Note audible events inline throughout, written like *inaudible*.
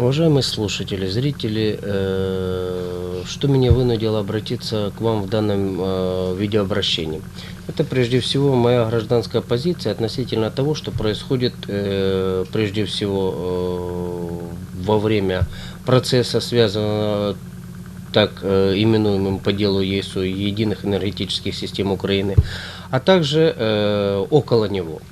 Уважаемые слушатели, зрители, э, что меня вынудило обратиться к вам в данном э, видеообращении? Это прежде всего моя гражданская позиция относительно того, что происходит э, прежде всего э, во время процесса, связанного так э, именуемым по делу ЕСУ единых энергетических систем Украины, а также э, около него.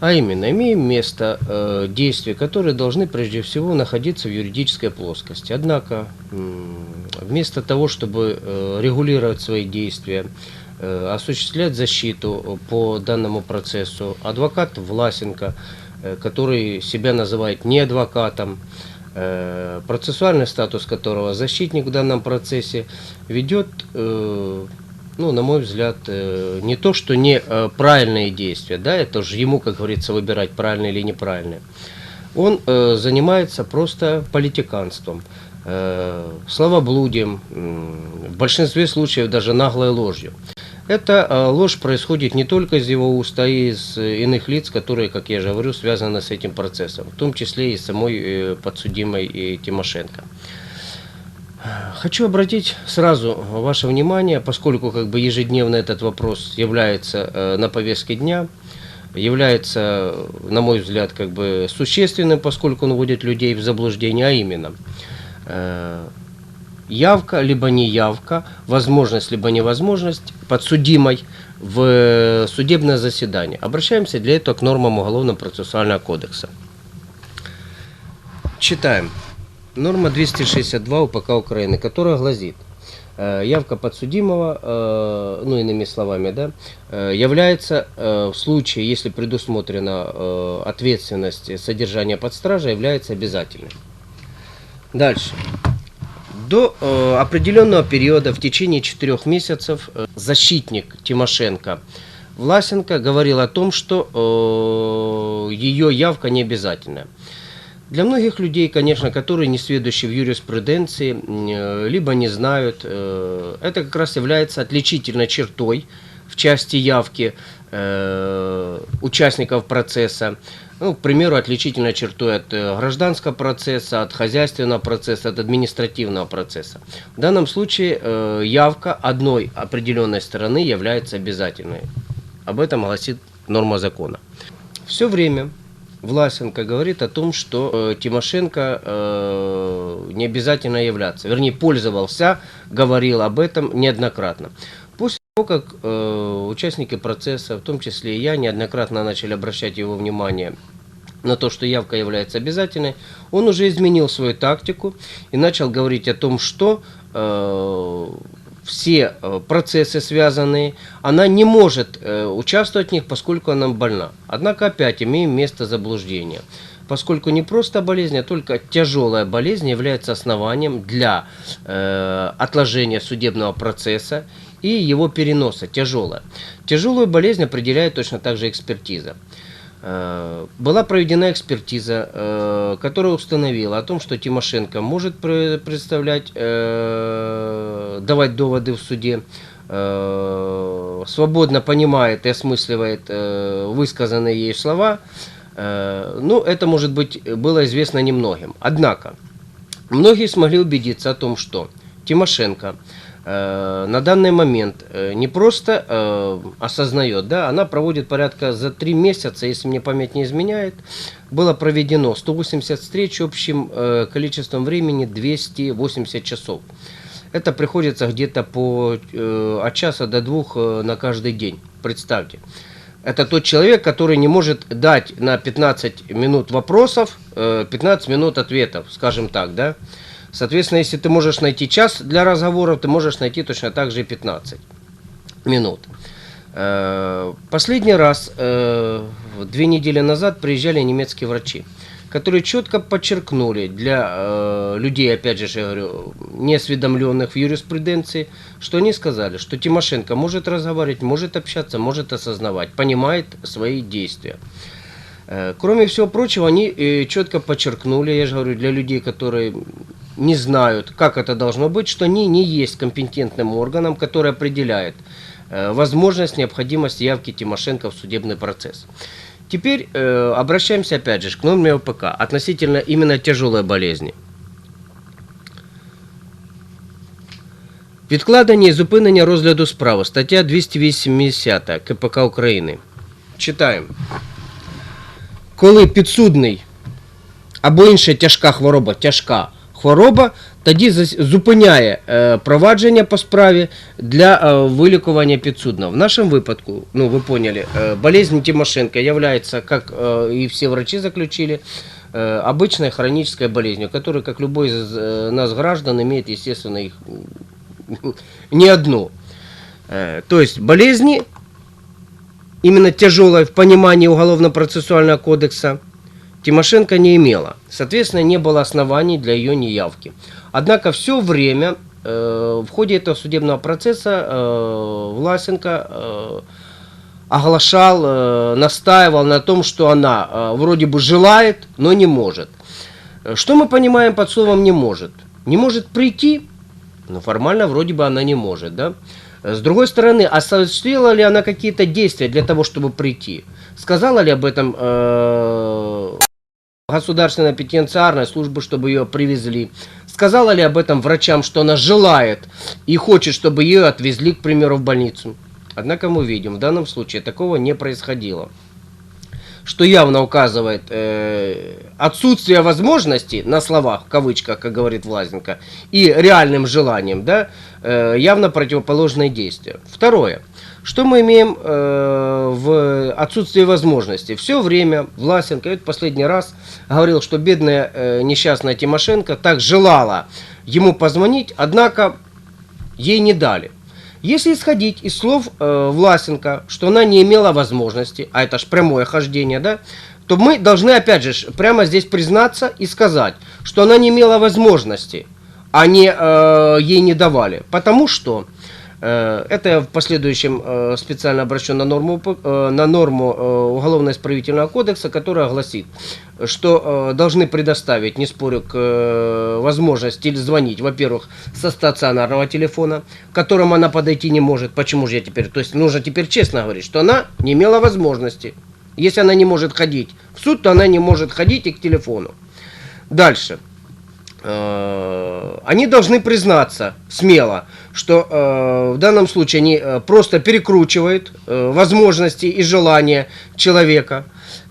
А именно, имеем место э, действия, которые должны прежде всего находиться в юридической плоскости. Однако, вместо того, чтобы э, регулировать свои действия, э, осуществлять защиту по данному процессу, адвокат Власенко, э, который себя называет не адвокатом, э, процессуальный статус которого защитник в данном процессе, ведет э, ну, на мой взгляд, э, не то, что не э, правильные действия, да, это же ему, как говорится, выбирать правильные или неправильные. Он э, занимается просто политиканством, словоблудием, в большинстве случаев даже наглой ложью. Эта ложь происходит не только из его уст, а и из иных лиц, которые, как я же говорю, связаны с этим процессом, в том числе и самой подсудимой Тимошенко. Хочу обратить сразу ваше внимание, поскольку как бы ежедневно этот вопрос является э, на повестке дня, является, на мой взгляд, как бы существенным, поскольку он вводит людей в заблуждение, а именно э, явка либо не явка, возможность либо невозможность подсудимой в судебное заседание. Обращаемся для этого к нормам Уголовно-процессуального кодекса. Читаем. Норма 262 УПК Украины, которая гласит, э, явка подсудимого, э, ну иными словами, да, э, является в случае, если предусмотрена ответственность содержания под стражей, является обязательной. Дальше. До определенного периода, в течение четырех месяцев, защитник Тимошенко Власенко говорил о том, что ее явка не обязательная. Для многих людей, конечно, которые не сведущи в юриспруденции, э, либо не знают, э, это как раз является отличительной чертой в части явки э, участников процесса. Ну, к примеру, отличительной чертой от гражданского процесса, от хозяйственного процесса, от административного процесса. В данном случае явка одной определенной стороны является обязательной. Об этом гласит норма закона. Все время Власенко говорит о том, что э, Тимошенко э, не обязательно являться. Вернее, пользовался, говорил об этом неоднократно. После того, как э, участники процесса, в том числе и я, неоднократно начали обращать его внимание на то, что явка является обязательной, он уже изменил свою тактику и начал говорить о том, что э, все э, процессы связанные, она не может э, участвовать в них, поскольку она больна. Однако опять имеем место заблуждения. Поскольку не просто болезнь, а только тяжелая болезнь является основанием для э, отложения судебного процесса и его переноса, тяжелая. Тяжелую болезнь определяет точно так же экспертиза. Э, Была проведена экспертиза, э, которая установила о том, что Тимошенко может пре- представлять, э, давать доводы в суде, свободно понимает и осмысливает высказанные ей слова. Ну, это, может быть, было известно немногим. Однако, многие смогли убедиться о том, что Тимошенко на данный момент э, не просто э, осознает, да, она проводит порядка за три месяца, если мне память не изменяет, было проведено 180 встреч общим э, количеством времени 280 часов. Это приходится где-то по э, от часа до двух э, на каждый день. Представьте. Это тот человек, который не может дать на 15 минут вопросов, э, 15 минут ответов, скажем так, да. Соответственно, если ты можешь найти час для разговоров, ты можешь найти точно так же и 15 минут. Э, Последний раз, э, две недели назад, приезжали немецкие врачи, которые четко подчеркнули для э, людей, опять же, я говорю, неосведомленных в юриспруденции, что они сказали, что Тимошенко может разговаривать, может общаться, может осознавать, понимает свои действия. Кроме всего прочего, они четко подчеркнули, я же говорю, для людей, которые не знают, как это должно быть, что они не есть компетентным органом, который определяет э, возможность, необходимость явки Тимошенко в судебный процесс. Теперь э, обращаемся опять же к норме ОПК относительно именно тяжелой болезни. Відкладення і зупинення розгляду справи. Стаття 280 КПК України. Читаємо. Коли підсудний або інша тяжка хвороба, тяжка хвороба, тоді зас- зупиняє е, провадження по справі для е, вилікування підсудного. В нашем випадку, ну вы поняли, э, болезнь Тимошенко является, как э, и все врачи заключили, э, обычной хронической болезнью, которая, как любой из э, нас граждан, имеет, естественно, их *laughs* м, не одну. Э, То есть болезни, именно тяжелой в понимании Уголовно-процессуального кодекса, Тимошенко не имела. Соответственно, не было оснований для ее неявки. Однако все время э, в ходе этого судебного процесса э, Власенко э, оглашал, э, настаивал на том, что она э, вроде бы желает, но не может. Что мы понимаем под словом «не может»? Не может прийти, ну формально вроде бы она не может, да? С другой стороны, осуществила ли она какие-то действия для того, чтобы прийти? Сказала ли об этом э, государственная пенитенциарная служба, чтобы ее привезли? Сказала ли об этом врачам, что она желает и хочет, чтобы ее отвезли, к примеру, в больницу? Однако мы видим, в данном случае такого не происходило. Что явно указывает э, отсутствие возможности, на словах, в кавычках, как говорит Влазенко, и реальным желанием, да, э, явно противоположные действия. Второе. Что мы имеем э, в отсутствии возможности? Все время Власенко, это последний раз, говорил, что бедная э, несчастная Тимошенко так желала ему позвонить, однако ей не дали. Если исходить из слов э, Власенко, что она не имела возможности, а это ж прямое хождение, да, то мы должны опять же прямо здесь признаться и сказать, что она не имела возможности, а не э, ей не давали. Потому что это я в последующем э, специально обращу на норму, э, на норму э, Уголовно-исправительного кодекса, которая гласит, что э, должны предоставить, не спорю, к э, возможности звонить, во-первых, со стационарного телефона, к которому она подойти не может. Почему же я теперь? То есть нужно теперь честно говорить, что она не имела возможности. Если она не может ходить в суд, то она не может ходить и к телефону. Дальше. Э, Они должны признаться смело, что э, в данном случае они э, просто перекручивают э, возможности и желания человека.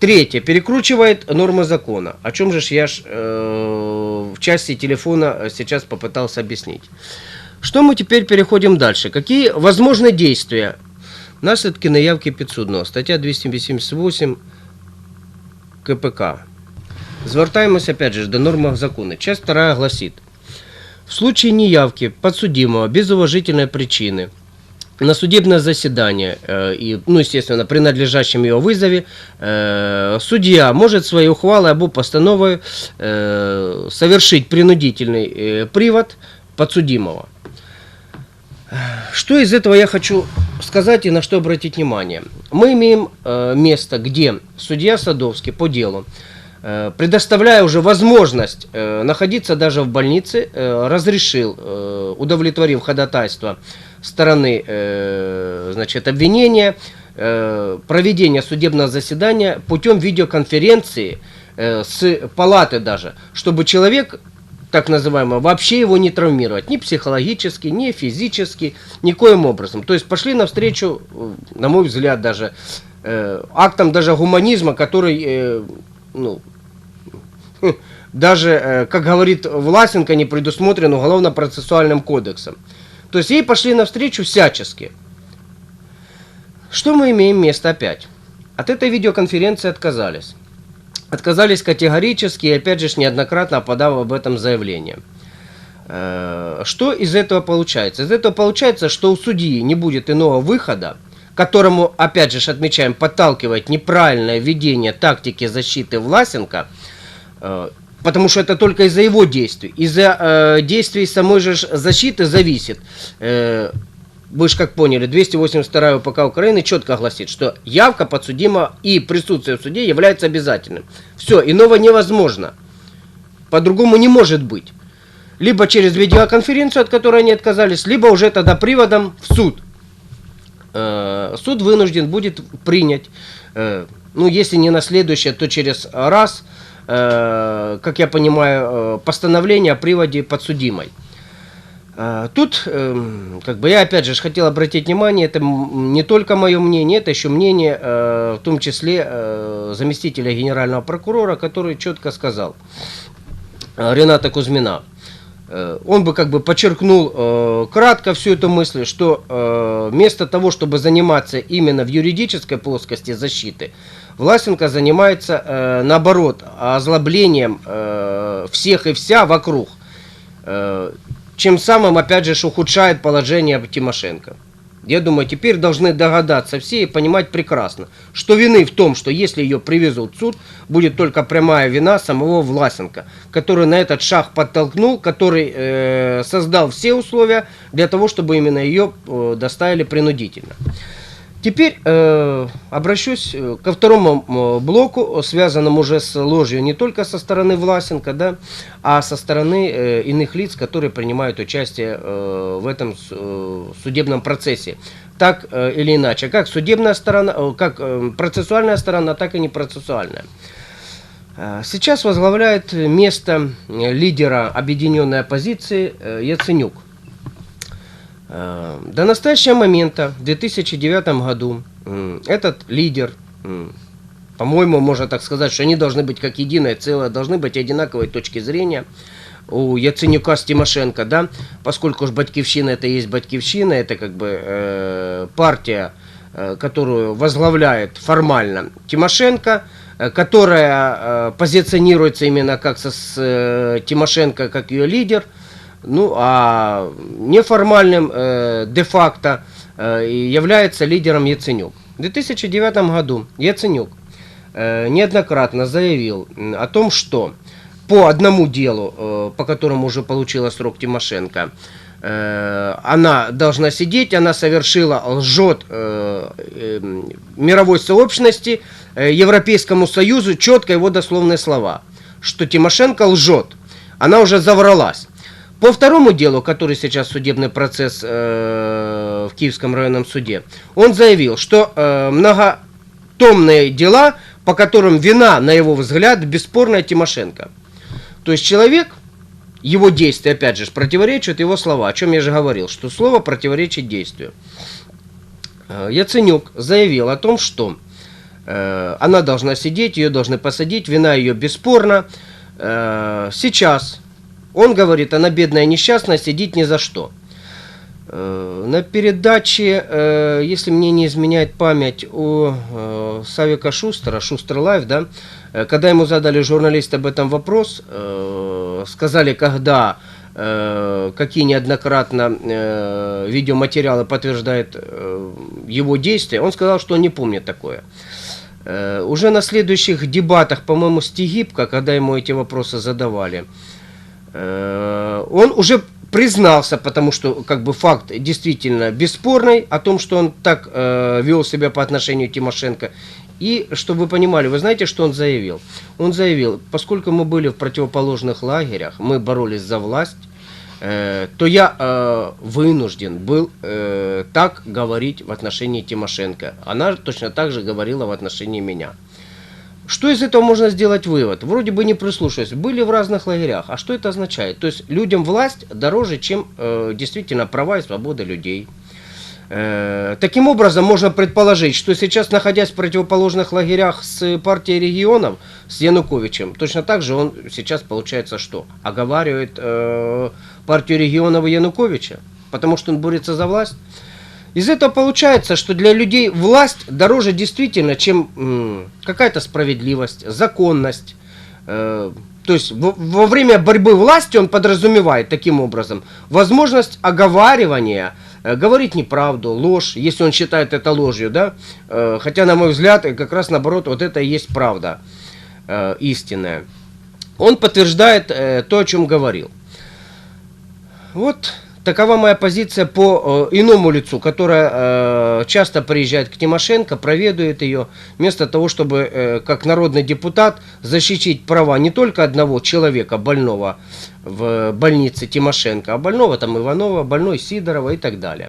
Третье, перекручивает нормы закона. О чем же я ж, э, в части телефона сейчас попытался объяснить. Что мы теперь переходим дальше? Какие возможны действия? Наслідки неявки підсудного. Стаття 288 КПК. Звертаемся опять же до нормах закона. Часть вторая гласит. В случае неявки подсудимого без уважительной причины на судебное заседание э, и, ну, естественно, при надлежащем его вызове э, судья может своей ухвалой або постановой э, совершить принудительный э, привод подсудимого. Что из этого я хочу сказать и на что обратить внимание? Мы имеем э, место, где судья Садовский по делу, предоставляя уже возможность э, находиться даже в больнице, э, разрешил, э, удовлетворив ходатайство стороны э, значит, обвинения, э, проведение судебного заседания путем видеоконференции э, с палаты даже, чтобы человек так называемого, вообще его не травмировать, ни психологически, ни физически, никоим образом. То есть пошли навстречу, э, на мой взгляд, даже э, актам даже гуманизма, который, э, ну, даже, э, как говорит Власенко, не предусмотрен уголовно-процессуальным кодексом. То есть ей пошли навстречу всячески. Что мы имеем место опять? От этой видеоконференции отказались. Отказались категорически и опять же неоднократно подав об этом заявление. Э, Что из этого получается? Из этого получается, что у судьи не будет иного выхода, которому, опять же отмечаем, подталкивает неправильное ведение тактики защиты Власенко, э, потому что это только из-за его действий. Из-за э, действий самой же защиты зависит. Э, вы же как поняли, 282 УПК Украины четко гласит, что явка подсудима и присутствие в суде является обязательным. Все, иного невозможно. По-другому не может быть. Либо через видеоконференцию, от которой они отказались, либо уже тогда приводом в суд. Э, Суд вынужден будет принять э, Ну, если не на следующее, то через раз, э, как я понимаю, э, постановление о приводе подсудимой. Э, Тут, эм, как бы я опять же хотел обратить внимание, это не только мое мнение, это еще мнение, в том числе заместителя генерального прокурора, который четко сказал, Рената Кузьмина. Э, Он бы как бы подчеркнул э, кратко всю эту мысль, что э, вместо того, чтобы заниматься именно в юридической плоскости защиты, Власенко занимается э, наоборот озлоблением э, всех и вся вокруг. Э, чем самым, опять же, ухудшает положение Тимошенко. Я думаю, теперь должны догадаться все и понимать прекрасно, что вины в том, что если ее привезут в суд, будет только прямая вина самого Власенко, который на этот шаг подтолкнул, который э, создал все условия для того, чтобы именно ее э, доставили принудительно. Теперь э, обращусь э, ко второму э, блоку, связанному уже с ложью не только со стороны Власенко, да, а со стороны э, иных лиц, которые принимают участие э, в этом э, судебном процессе. Так э, или иначе, как судебная сторона, э, как э, процессуальная сторона, так и непроцессуальная. Э, Сейчас возглавляет место э, лидера объединенной оппозиции э, Яценюк. Э, До настоящего момента, в 2009 году, этот лидер, по-моему, можно так сказать, что они должны быть как единое целое, должны быть одинаковой точки зрения у Яценюка с Тимошенко, да, поскольку ж Батькивщина это и есть Батькивщина, это как бы э, партия, э, которую возглавляет формально Тимошенко, э, которая э, позиционируется именно как со, с э, Тимошенко, как ее лидер, ну а неформальным э, де-факто э, является лидером Яценюк. В 2009 году Яценюк э, неоднократно заявил о том, что по одному делу, э, по которому уже получила срок Тимошенко, э, она должна сидеть, она совершила лжет э, э, мировой сообщности, э, Европейскому Союзу четко его дословные слова, что Тимошенко лжет, она уже завралась. По второму делу, который сейчас судебный процесс э, в Киевском районном суде, он заявил, что э, многотомные дела, по которым вина, на его взгляд, бесспорная Тимошенко. То есть человек, его действия, опять же, противоречат его слова, о чем я же говорил, что слово противоречит действию. Э, Яценюк заявил о том, что э, она должна сидеть, ее должны посадить, вина ее бесспорна. Э, сейчас он говорит, она бедная несчастная, сидит ни за что. Э, На передаче, э, если мне не изменяет память, у э, Савика Шустера, Шустер Лайв, да, когда ему задали журналисты об этом вопрос, сказали, когда, какие неоднократно видеоматериалы подтверждают его действия, он сказал, что он не помнит такое. Уже на следующих дебатах, по-моему, с Тигибко, когда ему эти вопросы задавали, он уже признался, потому что как бы факт действительно бесспорный о том, что он так э, вел себя по отношению к Тимошенко. И, чтобы вы понимали, вы знаете, что он заявил? Он заявил, поскольку мы были в противоположных лагерях, мы боролись за власть, э, то я э, вынужден был э, так говорить в отношении Тимошенко. Она точно так же говорила в отношении меня. Что из этого можно сделать вывод? Вроде бы не прислушиваясь, были в разных лагерях. А что это означает? То есть людям власть дороже, чем э, действительно права и свобода людей. Э, таким образом, можно предположить, что сейчас, находясь в противоположных лагерях с партией регионов, с Януковичем, точно так же он сейчас, получается, что? Оговаривает э, партию регионов и Януковича, потому что он борется за власть. Из этого получается, что для людей власть дороже действительно, чем какая-то справедливость, законность. Э, то есть во, время борьбы власти он подразумевает таким образом возможность оговаривания, э, говорить неправду, ложь, если он считает это ложью, да. Э, хотя, на мой взгляд, как раз наоборот, вот это и есть правда истинная. Он подтверждает то, о чем говорил. Вот такова моя позиция по э, иному лицу, которая э, часто приезжает к Тимошенко, проведует ее, вместо того, чтобы э, как народный депутат защитить права не только одного человека больного в больнице Тимошенко, а больного там Иванова, больной Сидорова и так далее.